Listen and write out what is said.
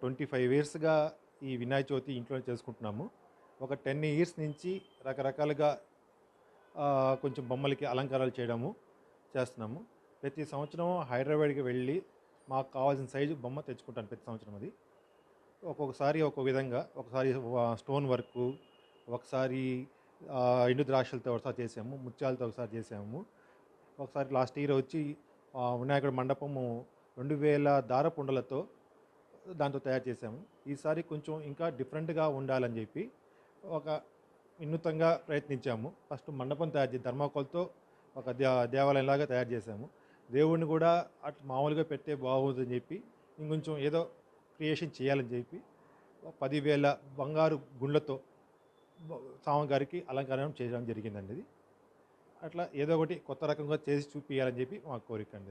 Twenty five ఇయర్స్గా ఈ వినాయక చవితి ఇంట్లో చేసుకుంటున్నాము. ఒక టెన్ ఇయర్స్ నుంచి రకరకాలుగా కొంచెం బొమ్మలకి అలంకారాలు చేయడము చేస్తున్నాము. ప్రతి సంవత్సరం హైదరాబాద్కి వెళ్ళి మాకు కావాల్సిన సైజు బొమ్మ తెచ్చుకుంటాను ప్రతి సంవత్సరం అది. ఒక్కొక్కసారి ఒక్కొక్క విధంగా ఒకసారి స్టోన్ వర్క్ ఒకసారి ఎండు ద్రాక్షలతో ఒకసారి చేసాము ముత్యాలతో ఒకసారి చేసాము. ఒకసారి లాస్ట్ ఇయర్ వచ్చి వినాయకుడు వినాయకుడి మండపము రెండు వేల దారపుండలతో దాంతో తయారు చేసాము ఈసారి కొంచెం ఇంకా డిఫరెంట్గా ఉండాలని చెప్పి ఒక వినూతంగా ప్రయత్నించాము. ఫస్ట్ మండపం తయారు చేసి ధర్మాకోల్తో ఒక దే దేవాలయంలాగా తయారు చేసాము దేవుడిని కూడా అట్లా మామూలుగా పెట్టే బాగుందని చెప్పి ఇంకొంచెం ఏదో క్రియేషన్ చేయాలని చెప్పి పదివేల బంగారు గుండ్లతో స్వామివారికి అలంకరణ చేయడం జరిగిందండి ఇది. అట్లా ఏదో ఒకటి కొత్త రకంగా చేసి చూపించాలని చెప్పి మా కోరిక అండి.